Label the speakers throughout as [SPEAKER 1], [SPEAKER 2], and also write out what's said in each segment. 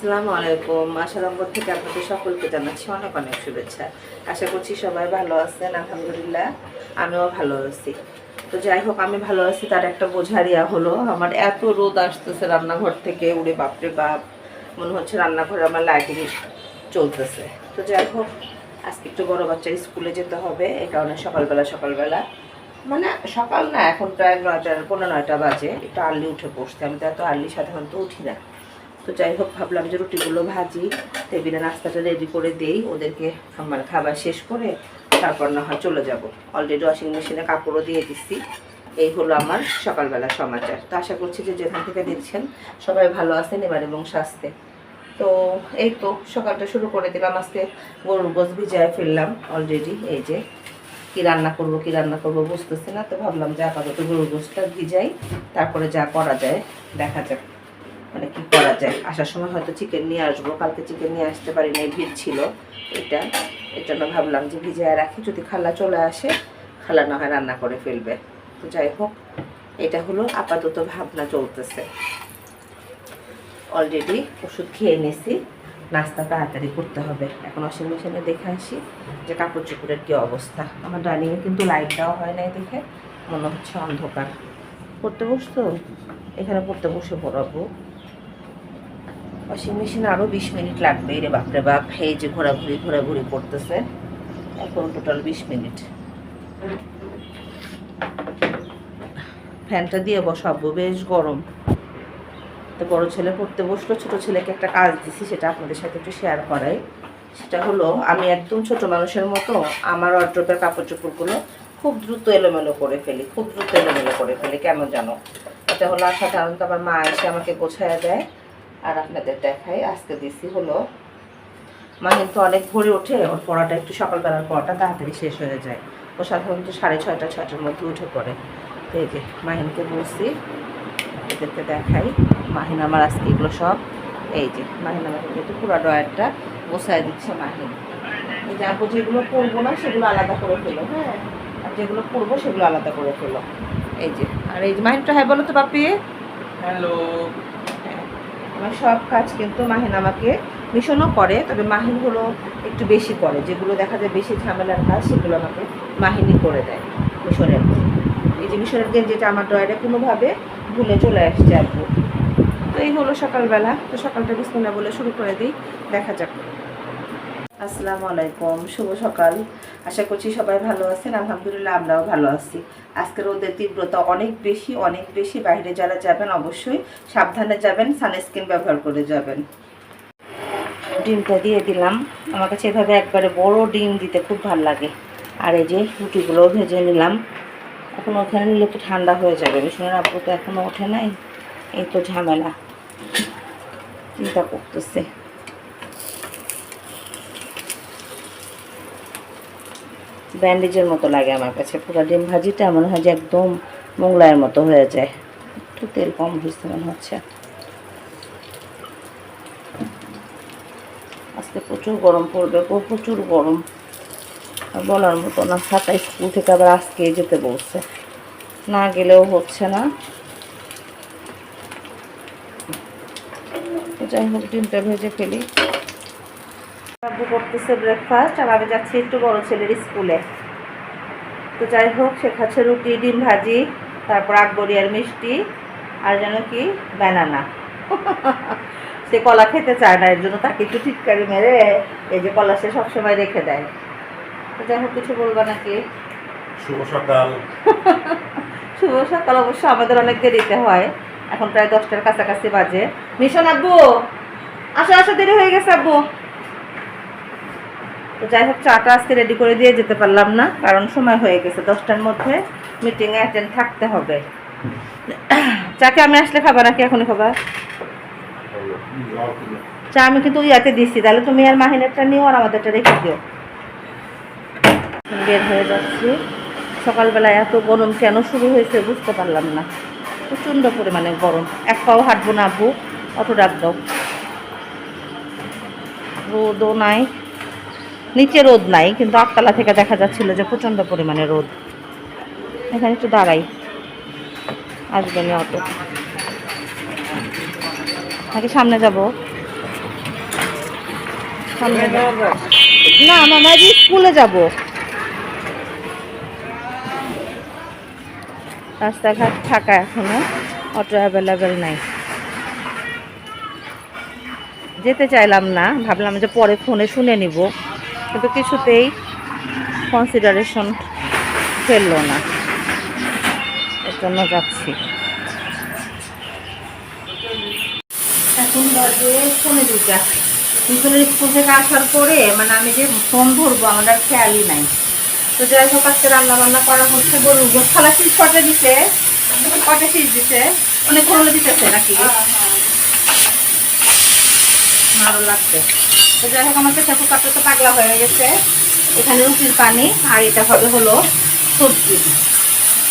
[SPEAKER 1] আসসালামু আলাইকুম। আশারম্বর থেকে আপনাদের সকলকে জানাচ্ছি অনেক অনেক শুভেচ্ছা। আশা করছি সবাই ভালো আছেন, আলহামদুলিল্লাহ। আমিও ভালো আছি। তো যাই হোক, আমি ভালো আছি, তার একটা বোঝারিয়া হলো। আমার এত রোদ আসতেছে রান্নাঘর থেকে, উড়ে বাপরে বাপ। মনে হচ্ছে রান্নাঘরে আমার লাইটিং চলতেছে। তো যাই হোক, আজকে একটু বড় বাচ্চার স্কুলে যেতে হবে, এই কারণে সকালবেলা সকালবেলা। মানে সকাল না, এখন প্রায় নয়টা পনেরো নয়টা বাজে। একটু আর্লি উঠে পড়তে আমি তো এত আর্লি সাধারণত উঠি না। তো যাই হোক, ভাবলাম যে রুটিগুলো ভাজি, টেবিলে নাস্তাটা রেডি করে দেই, ওদেরকে আমার খাবার শেষ করে তারপর না হয় চলে যাব। অলরেডি ওয়াশিং মেশিনে কাপড়ও দিয়ে দিচ্ছি এই হলো আমার সকালবেলা সমাচার। তো আশা করছি যে যেখান থেকে দিচ্ছেন সবাই ভালো আছেন এবার এবং স্বাস্থ্যে। তো এই তো, সকালটা শুরু করে দিলাম। আজকে গরুর গোছ ভিজায় ফেললাম অলরেডি এই যে কী রান্না করব, কি রান্না করব বুঝতেছি না। তো ভাবলাম যে আপাতত গরুর গোছটা ভিজাই, তারপরে যা করা যায় দেখা যাক। মানে কি করা যায়? আসার সময় হয়তো চিকেন নিয়ে আসব। কালকে চিকেন নিয়ে আসতে পারি না ভিড় ছিল এটা। এর জন্য ভাবলাম যে ভিজায় রাখি, যদি খালা চলে আসে, খালা না হয় রান্না করে ফেলবে। তো যাই হোক, এটা হলো আপাতত ভাবনা চলতেছে। অলরেডি ওষুধ খেয়ে নিয়েছি নাস্তা তাড়াতাড়ি করতে হবে। এখন ওয়াশিং মেশিনে দেখে আসি যে কাপড় চোপড়ের কী অবস্থা। আমার ডাইনিংয়ে কিন্তু লাইট দেওয়া হয় নাই দেখে। মনে হচ্ছে অন্ধকার। পড়তে বসতো এখানে পড়তে বসে পড়াবো। ওয়াশিং মেশিনে আরও বিশ মিনিট লাগবে। রে বাপরে বাপ, এই যে ঘোরাঘুরি ঘোরাঘুরি করতেছে। এখন টোটাল বিশ মিনিট। ফ্যানটা দিয়ে বসাবো, বেশ গরম। তো বড় ছেলে পড়তে বসল, ছোট ছেলেকে একটা কাজ দিছি, সেটা আপনাদের সাথে একটু শেয়ার করাই। সেটা হলো, আমি একদম ছোট মানুষের মতো আমার অর্ড্রপের কাপড় চোপড়গুলো খুব দ্রুত এলোমেলো করে ফেলি, খুব দ্রুত এলোমেলো করে ফেলি, কেন জানো? এটা হলো আর সাধারণত আমার মা এসে আমাকে গোছায় দেয়। আর আপনাদের দেখাই আজকে দিছি হলো মা তো অনেক ভোরে ওঠে ওর পড়াটা একটু সকালবেলার পড়াটা তাড়াতাড়ি শেষ হয়ে যায়। ও সাধারণত সাড়ে ছয়টা ছয়টার মধ্যে উঠে পড়ে। এই যে মাহিনকে বলছি এদেরকে দেখাই। মাহিন আমার আজকে এগুলো সব এই যে মাহিন আমার কিন্তু পুরো ডয়ারটা বসায় দিচ্ছে মাহিন। এই যে আপু যেগুলো পরবো না সেগুলো আলাদা করে ফেলো হ্যাঁ? আর যেগুলো পরবো সেগুলো আলাদা করে ফেলো। এই যে আর এই যে মাহিনটা হ্যাঁ বলো তো বাপি।
[SPEAKER 2] হ্যালো।
[SPEAKER 1] হ্যাঁ, আমার সব কাজ কিন্তু মাহিন আমাকে মিশনও করে, তবে মাহিন হলো একটু বেশি করে, যেগুলো দেখা যায় বেশি ঝামেলার কাজ, সেগুলো আমাকে মাহিনী করে দেয় মিশনের এই যে মিশনের দিন যেটা আমার ড্রয়ারে কোনোভাবে ভুলে চলে আসছে আর। তো এই হলো সকালবেলা, তো সকালটা বিস্তারা বলে শুরু করে দিই, দেখা যাক আসসালামু আলাইকুম, শুভ সকাল। আশা করছি সবাই ভালো আছেন, আলহামদুলিল্লাহ আমরাও ভালো আছি। আজকের রোদের তীব্রতা অনেক বেশি অনেক বেশি। বাইরে যারা যাবেন অবশ্যই সাবধানে যাবেন, সানস্ক্রিন ব্যবহার করে যাবেন। ডিমটা দিয়ে দিলাম। আমার কাছে এভাবে একবারে বড় ডিম দিতে খুব ভালো লাগে। আর এই যে রুটিগুলোও ভেজে নিলাম। এখন ওখানে নিলে তো ঠান্ডা হয়ে যাবে। মিশনের আব্বু তো এখনও ওঠে নাই। এই তো ঝামেলা। চিন্তা করতেছে। ব্যান্ডেজের মতো লাগে আমার কাছে। পুরো ডিম ভাজিটা মনে হয় যে একদম মোগলাইয়ের মতো হয়ে যায়। একটু তেল কম হয়েছে মনে হচ্ছে। আজকে প্রচুর গরম পড়বে প্রচুর গরম। বলার মতো না সাতাই স্কুল থেকে আবার আজকে যেতে বলছে। না গেলেও হচ্ছে না। যাই হোক, ডিমটা ভেজে ফেলি। আব্বু করতেছে ব্রেকফাস্ট আর আমি যাচ্ছি একটু বড় ছেলের স্কুলে। তো যাই হোক শেখাচ্ছে রুটি ডিম ভাজি তারপর আকবরিয়ার মিষ্টি আর যেন কি ব্যানানা সে কলা খেতে চায় না এর জন্য তাকে একটু টিটকারি মেরে এই যে কলা সে সবসময় রেখে দেয়। তো যাই হোক কিছু বলব নাকি?
[SPEAKER 2] শুভ সকাল।
[SPEAKER 1] শুভ সকাল অবশ্য আমাদের অনেক দেরিতে হয়। এখন প্রায় দশটার কাছাকাছি বাজে। মিশন আব্বু আসো আসো দেরি হয়ে গেছে আব্বু। তো যাই হোক, চাটা আজকে রেডি করে দিয়ে যেতে পারলাম না, কারণ সময় হয়ে গেছে। দশটার মধ্যে মিটিংয়ে অ্যাটেন্ড থাকতে হবে। চাকে আমি আসলে খাবার নাকি এখনই খাবার চা আমি কিন্তু ইয়াতে দিচ্ছি তাহলে তুমি আর মাহিনেরটা নিও আর আমাদেরটা রেখে দিও। বের হয়ে যাচ্ছি। সকালবেলা এত গরম কেন শুরু হয়েছে বুঝতে পারলাম না। প্রচণ্ড পরিমাণে গরম। এক পাও হাঁটবো না, আব্বু। অত ডাক দাও। রোদও নাই। নিচে রোদ নাই, কিন্তু আটতলা থেকে দেখা যাচ্ছিল যে প্রচণ্ড পরিমাণে রোদ। এখানে একটু দাঁড়াই। আসবে না অটো। নাকি সামনে যাব। সামনে না মামা যে স্কুলে যাব। রাস্তাঘাট ফাঁকা এখনও, অটো অ্যাভেলেবেল নাই। যেতে চাইলাম না, ভাবলাম যে পরে ফোনে শুনে নিব। কিন্তু কিছুতেই কনসিডারেশন ফেলল না। এর জন্য যাচ্ছি। এখন বাজে ফোনে দুটা মিশনের স্কুল থেকে আসার পরে মানে আমি যে ফোন ধরবো আমার আর খেয়ালই নাই। তো যাই হোক আজকে রান্না বান্না করা হচ্ছে গরুর খালা শীষ কটা দিছে কটা শীষ দিছে অনেক হলে দিতেছে নাকি? ভালো লাগছে। তো যাই হোক, আমার প্রেশার কুকারটা তো পাগলা হয়ে গেছে। এখানে রুটির পানি আর এটা হবে হলো সবজি।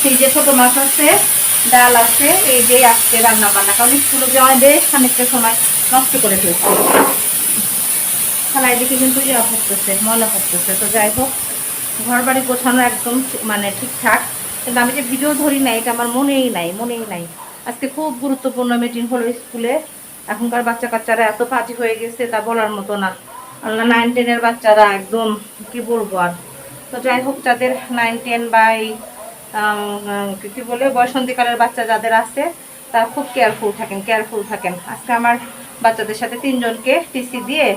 [SPEAKER 1] সেই যে ছোটো মাছ আছে, ডাল আছে, এই যে আজকে রান্না বান্না কারণ স্কুলে যাওয়া বেশ খানিকটা সময় নষ্ট করে ফেলছে। খেলায় দিকে কিন্তু ইয়া পড়তেছে ময়লা পড়তেছে তো যাই হোক ঘর বাড়ি গোছানো একদম মানে ঠিকঠাক। কিন্তু আমি যে ভিডিও ধরি নাই, এটা আমার মনেই নাই মনেই নাই। আজকে খুব গুরুত্বপূর্ণ মিটিং হলো স্কুলে। এখনকার বাচ্চা কাচ্চারা এত পাজি হয়ে গেছে তা বলার মতো না। নাইন টেনের বাচ্চারা একদম কি বলব আর। তো যাই হোক যাদের নাইন টেন বা এই আম, কি কি বলে বয়সন্ধিকালের বাচ্চা যাদের আছে তারা খুব কেয়ারফুল থাকেন কেয়ারফুল থাকেন। আজকে আমার বাচ্চাদের সাথে তিনজনকে টিসি দিয়ে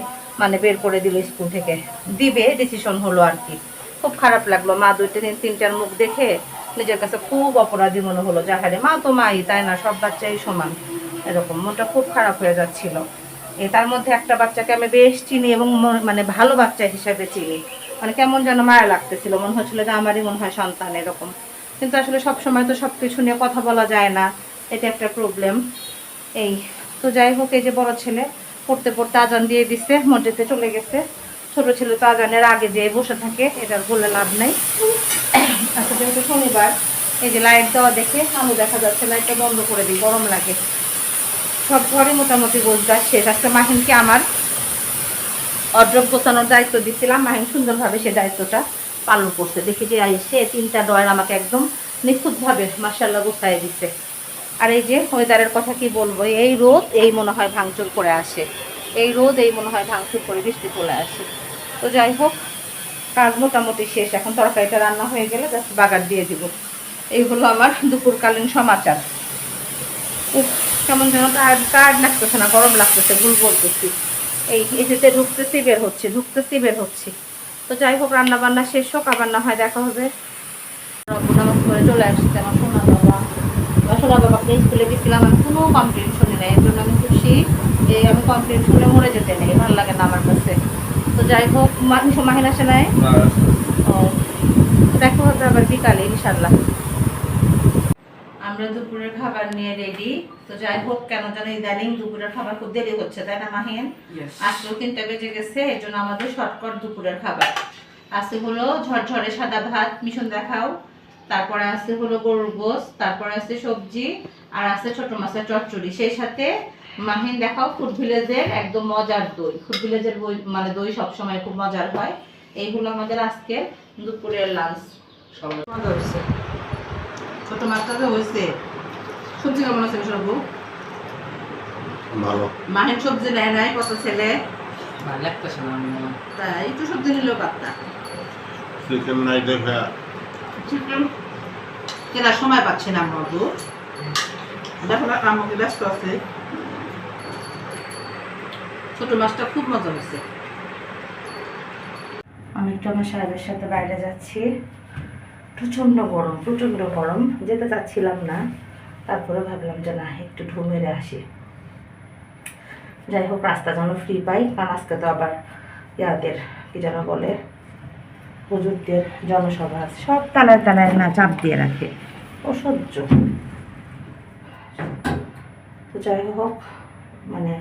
[SPEAKER 1] মানে বের করে দিল স্কুল থেকে। দিবে ডিসিশন হলো আর কি। খুব খারাপ লাগল। মা দুইটা তিন তিনটার মুখ দেখে নিজের কাছে খুব অপরাধী মনে হলো। যাহারে মা তো মাই তাই না? সব বাচ্চাই সমান। এরকম। মনটা খুব খারাপ হয়ে যাচ্ছিল। তার মধ্যে একটা বাচ্চাকে আমি বেশ চিনি এবং মানে ভালো বাচ্চা হিসাবে চিনি। মানে কেমন যেন মায়া লাগতেছিল। মনে হচ্ছিল যে আমারই মনে হয় সন্তান এরকম। কিন্তু আসলে সব সময় তো সব কিছু নিয়ে কথা বলা যায় না। এটা একটা প্রবলেম এই, তো যাই হোক, এই যে বড় ছেলে পড়তে পড়তে আজান দিয়ে দিচ্ছে মসজিদে চলে গেছে। ছোট ছেলে তো আজানের আগে যে বসে থাকে, এটার বলে লাভ নেই। আচ্ছা যেহেতু শনিবার, এই যে লাইট দেওয়া দেখে আলো দেখা যাচ্ছে লাইটটা বন্ধ করে দিই, গরম লাগে। সব ঘরে মোটামুটি গোছগাছ শেষ আজকে মাহিনকে আমার অড্রপ গোছানোর দায়িত্ব দিছিলাম মাহিন সুন্দরভাবে সে দায়িত্বটা পালন করছে। দেখি যে সে তিনটা ডয়ার আমাকে একদম নিখুঁতভাবে মার্শাল্লাহ গোছায় দিচ্ছে আর এই যে ওয়েদারের কথা কি বলব? এই রোদ, এই মনে হয় ভাঙচুর করে আসে। এই রোদ, এই মনে হয় ভাঙচুর করে বৃষ্টি চলে আসে। তো যাই হোক, কাজ মোটামুটি শেষ। এখন তরকারিটা রান্না হয়ে গেলে জাস্ট বাগার দিয়ে দিব। এই হলো আমার দুপুরকালীন সমাচার। কেমন যেন টায়ার্ড টায়ার্ড লাগতেছে না গরম লাগতেছে ভুল বলতেছি। এই এসেতে ঢুকতেছি বের হচ্ছে ঢুকতেছি বের হচ্ছে। তো যাই হোক রান্না বান্না শেষ হোক আবার না হয় দেখা হবে। নামাজ করে চলে আসছে আমার সোনা বাবা। আমার সোনা বাবাকে স্কুলে গেছিলাম আমি কোনো কমপ্লেন শুনি নাই এর জন্য আমি খুশি এই আমি কমপ্লেন শুনে মরে যেতে নেই ভালো লাগে না আমার কাছে। তো যাই হোক মাহিন আসে নাই? ও দেখা হবে আবার বিকালে ইনশাল্লাহ আমরা দুপুরের খাবার নিয়ে রেডি তো যাই হোক কেন যেন ইদানিং দুপুরের খাবার খুব দেরি হচ্ছে তাই না মাহিন? আজকেও তিনটা বেজে গেছে এর জন্য আমাদের শর্টকাট দুপুরের খাবার। আজকে হলো ঝরঝরে সাদা ভাত মিশন দেখাও। তারপরে আছে হলো গরুর গোস তারপরে আছে সবজি আর আছে ছোট মাছের চচ্চড়ি। সেই সাথে মাহিন দেখাও ফুড ভিলেজের একদম মজার দই। ফুড ভিলেজের বই মানে দই সবসময় খুব মজার হয়। এইগুলো আমাদের আজকে দুপুরের লাঞ্চ মজা হয়েছে ছোট মাছটা তো হয়েছে? সবজি কেমন আছে সবু
[SPEAKER 2] ভালো।
[SPEAKER 1] মাহিন সবজি নেয় নাই কত ছেলে?
[SPEAKER 3] ভালো লাগতেছে না
[SPEAKER 1] তাই একটু সবজি নিলেও পারতা
[SPEAKER 2] চিকেন নাই দেখে।
[SPEAKER 1] চিকেন কেনার সময় পাচ্ছি না মধু দেখো না আমাকে ব্যস্ত আছে। ছোট মাছটা খুব মজা হয়েছে। আমি একটু আমার সাহেবের সাথে বাইরে যাচ্ছি। প্রচণ্ড গরম প্রচণ্ড গরম। যেতে চাচ্ছিলাম না। তারপরে ভাবলাম যে না, একটু ঢু মেরে আসি। যাই হোক, রাস্তা যেন ফ্রি পাই। কারণ আজকে তো আবার ইয়াদের, কি যেন বলে হুজুরদের জনসভা আছে। সব তালায় তালায় না চাপ দিয়ে রাখে। অসহ্য। তো যাই হোক মানে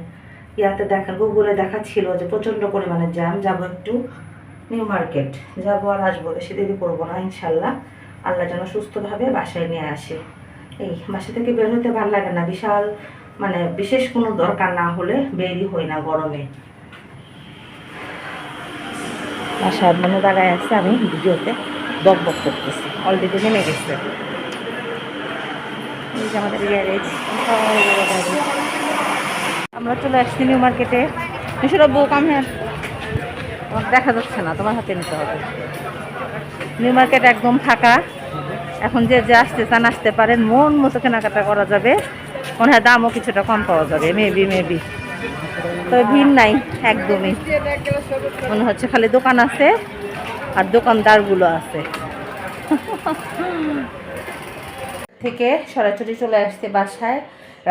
[SPEAKER 1] ইয়াতে দেখা, গুগলে দেখা ছিল যে প্রচণ্ড পরিমাণে জ্যাম। যাব একটু। নিউ মার্কেট যাব আর আসব, বেশি দেরি করব না, ইনশাল্লাহ। আল্লাহ যেন সুস্থভাবে বাসায় নিয়ে আসে। এই, বাসা থেকে বের হতে ভালো লাগে না। বিশাল মানে বিশেষ কোনো দরকার না হলে বেরই হই না গরমে। বাসার মনে দাঁড়ায় আছে, আমি ভিডিওতে বক বক করতেছি। অলরেডি নেমে গেছে। আমাদের গ্যারেজ আমরা চলে আসছি নিউ মার্কেটে মিশর কাম হ্যাঁ তোমার দেখা যাচ্ছে না, তোমার হাতে নিতে হবে। নিউ মার্কেট একদম ফাঁকা। এখন যে যে আসতে চান আসতে পারেন, মন মতো কেনাকাটা করা যাবে। মনে হয় দামও কিছুটা কম পাওয়া যাবে মেবি মেবি তো ভিড় নাই, একদমই। মনে হচ্ছে খালি দোকান আছে আর দোকানদারগুলো আছে। থেকে সরাসরি চলে আসতে বাসায়।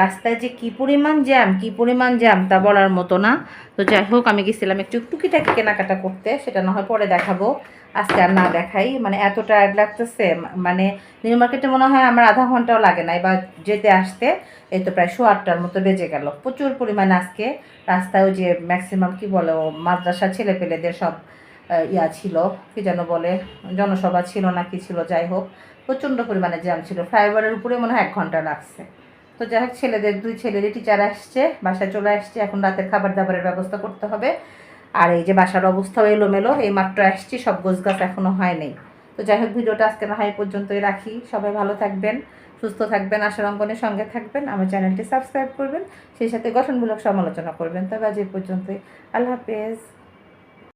[SPEAKER 1] রাস্তায় যে কি পরিমাণ জ্যাম, কি পরিমাণ জ্যাম তা বলার মতো না। তো যাই হোক, আমি গেছিলাম একটু টুকিটাকি কেনাকাটা করতে, সেটা না হয় পরে দেখাবো। আজকে আর না দেখাই মানে এত টায়ার্ড লাগতেছে মানে নিউ মার্কেটে মনে হয় আমার আধা ঘন্টাও লাগে না, এবার যেতে আসতে, এই তো প্রায় শো আটটার মতো বেজে গেল। প্রচুর পরিমাণে আজকে রাস্তায় যে ম্যাক্সিমাম কি বলে মাদ্রাসা ছেলে পেলেদের সব ইয়া ছিল, কি যেন বলে, জনসভা ছিল না কি ছিল, যাই হোক, প্রচণ্ড পরিমাণে জ্যাম ছিল। ফ্লাইওভারের উপরে মনে হয় এক ঘণ্টা লাগছে। তো যাই হোক, ছেলেদের, দুই ছেলেরই টিচার আসছে, বাসায় চলে আসছে। এখন রাতের খাবার দাবারের ব্যবস্থা করতে হবে। আর এই যে বাসার অবস্থাও এলোমেলো, এই মাত্র আসছি, সব গোছগাছ এখনও হয় নাই। তো যাই হোক, ভিডিওটা আজকে না হয় পর্যন্তই রাখি। সবাই ভালো থাকবেন, সুস্থ থাকবেন, আশার অঙ্গনের সঙ্গে থাকবেন, আমার চ্যানেলটি সাবস্ক্রাইব করবেন, সেই সাথে গঠনমূলক সমালোচনা করবেন। তবে আজ এই পর্যন্তই। আল্লাহ হাফেজ।